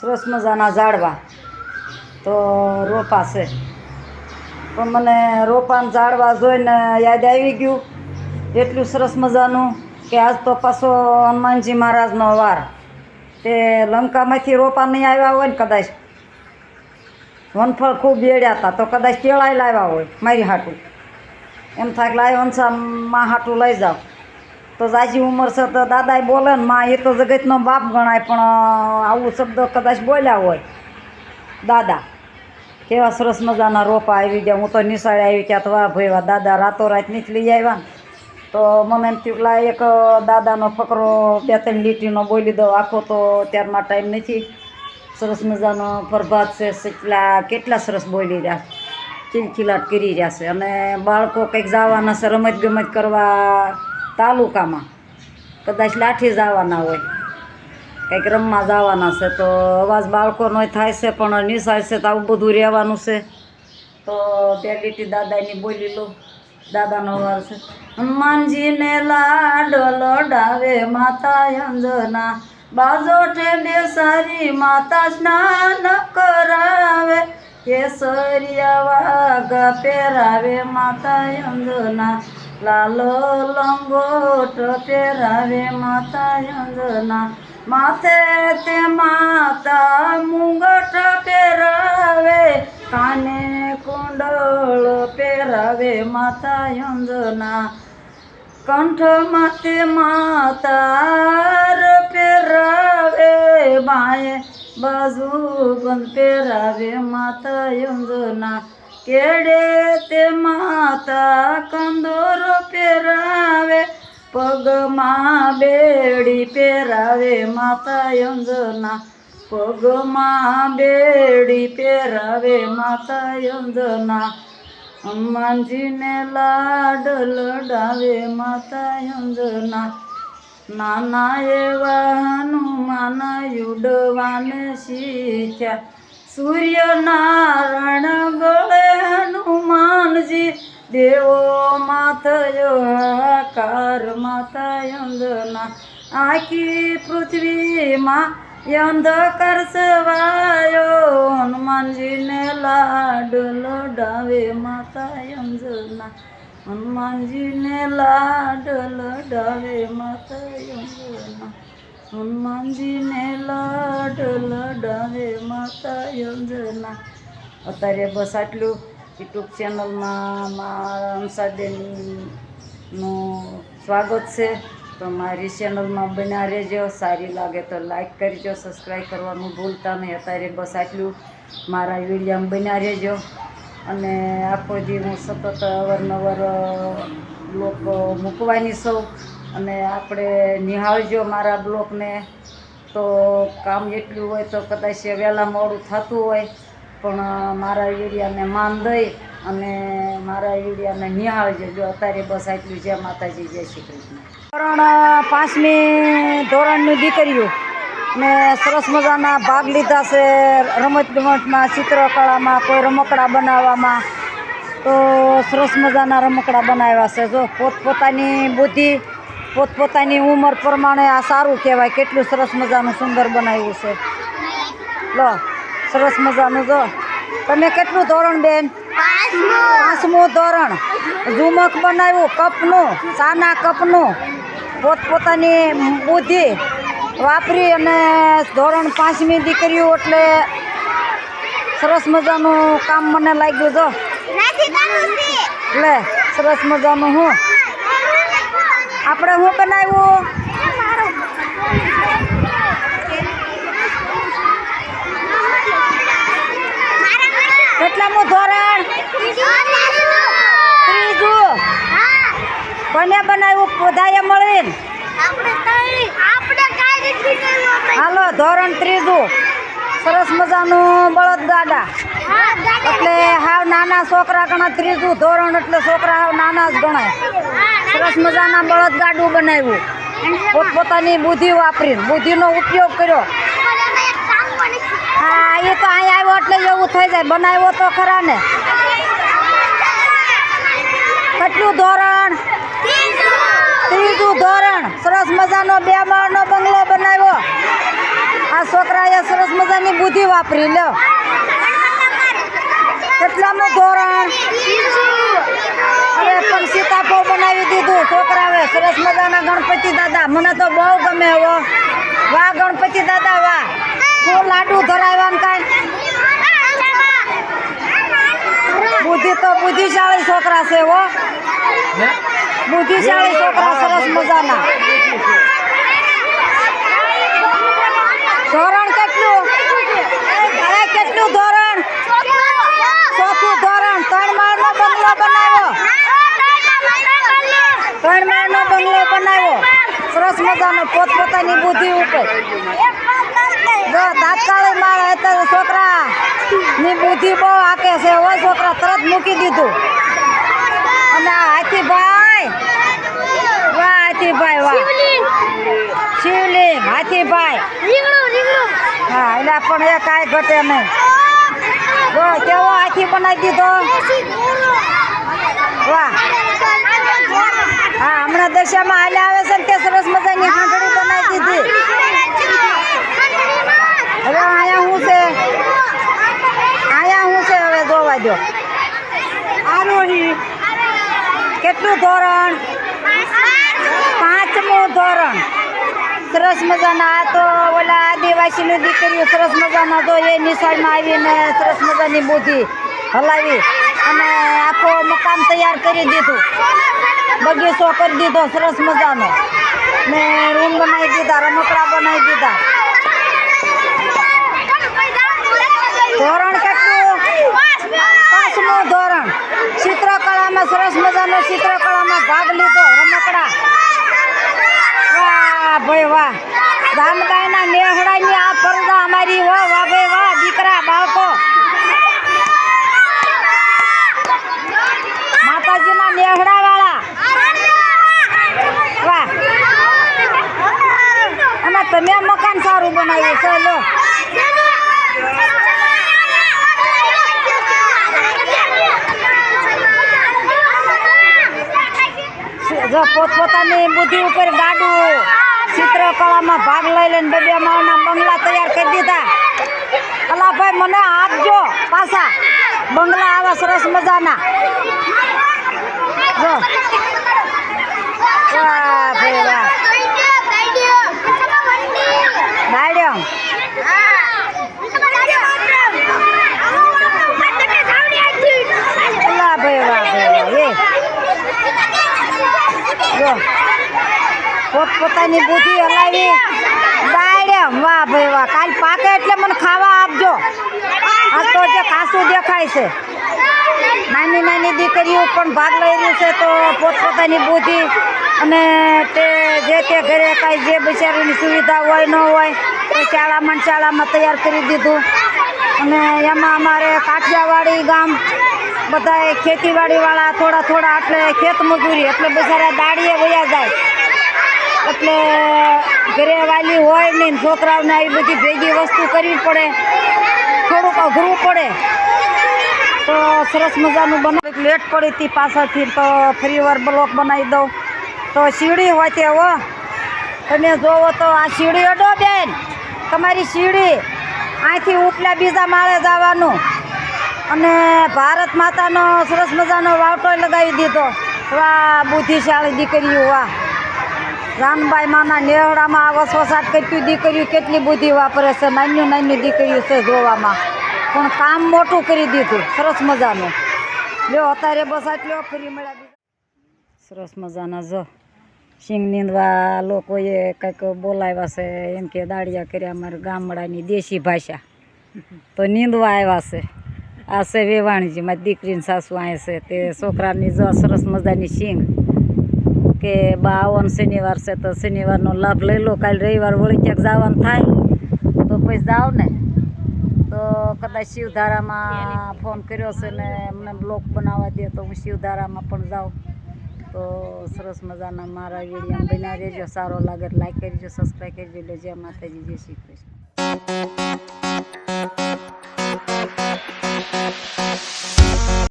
સરસ મજાના ઝાડવા. તો રોપા છે. પણ મને રોપાના ઝાડવા જોઈને યાદ આવી ગયું. એટલું સરસ મજાનું કે આજ તો પાછો હનુમાનજી મહારાજનો વાર. તે લંકામાંથી રોપા નહીં આવ્યા હોય ને કદાચ. વનફળ ખૂબ બેડ્યા હતા, તો કદાચ કેળાય લાવ્યા હોય, મારી હાટું. એમ થાય લાય વંશા માં હાટું લઈ જાઓ. તો જાજી ઉંમર છે તો દાદાએ બોલે માં, એ તો જગતનો બાપ ગણાય, પણ આવું શબ્દ કદાચ બોલ્યા હોય. દાદા, કેવા સરસ મજાના રોપા આવી ગયા. હું તો નિશાળે આવી ગયા તો વાહ ભાઈ દાદા રાતોરાત નીકળી આવ્યા ને, તો મને એમ થયું પેલા એક દાદાનો ફકરો બે ત્રણ લીટીનો બોલી દઉં. આખો તો ત્યારમાં ટાઈમ નથી. સરસ મજાનો પ્રભાત છે, કેટલા કેટલા સરસ બોલી રહ્યા. ચીલચીલાટ કરી રહ્યા છે. અને બાળકો કંઈક જવાના છે, રમત ગમત કરવા તાલુકામાં. કદાચ લાઠી જવાના હોય. કંઈક રમવા જવાના છે તો અવાજ બાળકોનો થાય છે, પણ નિશાળ છે તો આવું બધું રહેવાનું છે. તો બે લીટી દાદાની બોલી લો. દાદાનો અવાજ છે. હનુમાનજીને લાડો લોડાવે માતા અંજના. બાજોઠે બેસારી માતા સ્નાન કરાવે. કેસરિયા વાઘ પહેરાવે માતા અંજના. લાલો લંગોટ પહેરાવે માતા અંજના માથે તે માતા મુંગટ પહેરાવે કાને કુંડળ પહેરાવે માતા અંજના કંઠ માથે માતાર પહેરાવે બાએ બાજુ બંધ પહેરાવે માતા અંજના કેડે તે માતા કંદોરો પહેરાવે, પગમાં બેડી પહેરાવે, માતા અંજના પગમાં બેડી પહેરાવે, માતા અંજના હનુમાનજીને લાડ લડાવે, માતા અંજના નાના એવા હનુમાન યુડવાને શીખ્યા. સૂર્યનારાયણ ગળે હનુમાનજી, દેવો માથયો હાકાર માતા અંજના આખી પૃથ્વીમાં અંધકાર સવાયો. હનુમાનજીને લાડ લડાવે માતા અંજના હનુમાનજીને લાડ લડાવે માતા અંજના હનુમાનજીને લાડ લડાવે માતા અંજના. અત્યારે બસ આટલું. યુટ્યુબ ચેનલમાં મારા અંશાબેનનું સ્વાગત છે. તો મારી ચેનલમાં બન્યા રહેજો. સારી લાગે તો લાઈક કરજો, સબસ્ક્રાઈબ કરવાનું ભૂલતા નહીં. અત્યારે બસ આટલું. મારા વિડીયામાં બન્યા રહેજો. અને આખો દી હું સતત અવારનવાર લોકો મૂકવાની સૌ અને આપણે નિહાળજો મારા બ્લોકને. તો કામ એટલું હોય તો કદાચ વહેલા મોડું થતું હોય, પણ મારા યુરિયાને માન દઈ અને મારા યુરિયાને નિહાળજો. જો અત્યારે બસ આટલું. જય માતાજી, જય શ્રી કૃષ્ણ. ધોરણ પાંચમી ધોરણની દીકરીઓ ને સરસ મજાના ભાગ લીધા છે રમત ગમતમાં ચિત્રકળામાં, કોઈ રમકડા બનાવવામાં. તો સરસ મજાના રમકડા બનાવ્યા છે. જો પોતપોતાની બુદ્ધિ પોતપોતાની ઉંમર પ્રમાણે આ સારું કહેવાય. કેટલું સરસ મજાનું સુંદર બનાવ્યું છે. લો સરસ મજાનું જો. તમે કેટલું ધોરણ બેન? પાંચમું ધોરણ. ઝુમક બનાવ્યું કપનું સાના કપનું. પોતપોતાની બુદ્ધિ વાપરી અને ધોરણ પાંચમી દીકરીઓ એટલે સરસ મજાનું કામ મને લાગ્યું જો. એટલે સરસ મજાનું હું. આપણે શું બનાવ્યું? કેટલામું ધોરણ? ત્રીજું. કોને બનાવ્યું? બધાએ મળીને. હાલો ધોરણ ત્રીજું. સરસ મજાનું બળદ ગાડા એટલે હાવ નાના છોકરા ગણા ત્રીજું ધોરણ એટલે છોકરા નાના જ ગણાય. સરસ મજાના બળદગાડું બનાવ્યું. પોતપોતાની બુદ્ધિ વાપરીને, બુદ્ધિનો ઉપયોગ કર્યો. હા, એ તો અહીં આવ્યો એટલે એવું થઈ જાય. બનાવ્યો તો ખરા ને. કેટલું ધોરણ? ત્રીજું ધોરણ. સરસ મજાનો બે માળનો બંગલો બનાવ્યો. આ છોકરાએ સરસ મજાની બુદ્ધિ વાપરી, લ્યો. કેટલામું ધોરણ. અરે પણ સીતાફળ બનાવી દીધું. છોકરાએ સરસ મજાના ગણપતિ દાદા. મને તો બહુ ગમે હો. વાહ ગણપતિ દાદા વાહ. હું લાડુ ધરાવ્યા ને કાંઈ? બુદ્ધિ તો બુદ્ધિશાળી છોકરા છે હો. બુદ્ધિશાળી છોકરા સરસ મજાના ધોરણ કેટલું અરે કેટલું ધોરણ ચોથું ધોરણ ત્રણ માળનો બંગલો બનાવ્યો ત્રણ માળનો બંગલો બનાવ્યો સરસ મજાનો પોતપોતાની બુદ્ધિ ઉપર. જો તાત્કાલિક માળ અત્યારે છોકરા ની બુદ્ધિ બહુ આકે છે. ઓ છોકરા, તરત મૂકી દીધું. અને હાથીભાઈ, વાહ હાથીભાઈ, વાહ. શિવલિંગ, હાથીભાઈ. હા, એટલે પણ એ કાંઈ ઘટે નહીં. જો કેવો હાથી બનાવી દીધો વાહ હા હમણાં દશામાં હાલે આવે છે ને તે સરસ મજાની હાંડળી બનાવી દીધી હવે અહીંયા શું છે અહીંયા શું છે હવે જોવા દો આરોહી કેટલું ધોરણ? પાંચમું ધોરણ. સરસ મજાના. આ તો ઓલા આદિવાસીની દીકરીઓ સરસ મજાના તો એ નિશાળમાં આવીને સરસ મજાની બુદ્ધિ હલાવી અને આખો મકાન તૈયાર કરી દીધું. બગીચો કરી દીધો સરસ મજાનો. ને રૂમ બનાવી દીધા, રમકડા બનાવી દીધા. ધોરણ પાંચમું ધોરણ. ચિત્રકળામાં સરસ મજાનો ચિત્રકળામાં ભાગ લીધો, રમકડા. વાહ ભાઈ વાહ. રામગાયના નેહડાની આ પરદા અમારી, વાહ વાહ ભાઈ વાહ, દીકરા, બાળકો માતાજીના નેહડા વાળા વાહ અને તમે મકાન સારું બનાવ્યું છે લો જો પોતપોતાની બુદ્ધિ ઉપર ગાડું ચિત્રકળામાં ભાગ લઈ લઈને બબે માળના બંગલા તૈયાર કરી દીધા. અલા ભાઈ, મને આપજો પાછા. બંગલા આવા સરસ મજાના. જો વાહ ભાઈ વાહ દાડ્યો અલા ભાઈ વાહ ભાઈ વાહ એ જો પોતપોતાની બુદ્ધિ હલાવી. દાડ્યા વાહ ભાઈ વાહ, કાલ પાકે એટલે મને ખાવા આપજો. આ તો જે કાસું દેખાય છે. નાની નાની દીકરીઓ પણ ભાગ લઈ રહી છે તો પોતપોતાની બુદ્ધિ અને તે જે તે ઘરે કાંઈ જે બિચારીની સુવિધા હોય ન હોય તો શાળામાં શાળામાં તૈયાર કરી દીધું. અને એમાં અમારે કાઠિયાવાડી ગામ બધાએ ખેતીવાડીવાળા થોડા થોડા એટલે ખેત મજૂરી એટલે બિચારા દાડીએ વયા જાય. એટલે ઘરે વાલી હોય ને છોકરાઓને આવી બધી ભેગી વસ્તુ કરવી પડે, થોડુંક અઘરું પડે, તો સરસ મજાનું બનાવી. લેટ પડી હતી પાછળથી, તો ફરી વાર બ્લોક બનાવી દઉં. તો સીડી હોય તે હો. તમે જોવો તો આ સીડી અડો બેન. તમારી સીડી અહીંથી ઉપલા બીજા માળે જવાનું અને ભારત માતાનો સરસ મજાનો વાવટો લગાવી દીધો. વાહ, બુદ્ધિશાળી દીકરીઓ, વાહ. રાનબાઈ માના નેહડામાં આ વસવસાટ કેટલી દીકરીઓ કેટલી બુદ્ધિ વાપરે છે, નાની નાની દીકરીઓ છે જોવામાં. પણ કામ મોટું કરી દીધું, સરસ મજાનું. લ્યો, અત્યારે બસ આટલો ફરી મળ્યા સરસ મજાના જો. સિંગ નીંદવા લોકોએ કંઈક બોલાવ્યા છે, એમ કે દાડિયા કર્યા અમારા ગામડાની દેશી ભાષા. તો નીંદવા આવ્યા છે. આ છે વેવાણીજી, મારી દીકરીની સાસુ અહીં છે, તે છોકરાની જો સરસ મજાની સિંગ કે બા આવો ને શનિવાર છે તો શનિવારનો લાભ લઈ લો. કાલે રવિવાર વળી ક્યાંક જવાનું થાય તો પછી જાઓ ને. તો કદાચ શિવધારામાં ફોન કર્યો છે ને મને બ્લોગ બનાવવા દે તો હું શિવધારામાં પણ જાઉં. તો સરસ મજાના મારા વીડિયો બનાવી રહેજો. સારો લાગે લાઈક કરજો સબસ્ક્રાઈબ કરજો. જય માતાજી જય શ્રી કૃષ્ણ.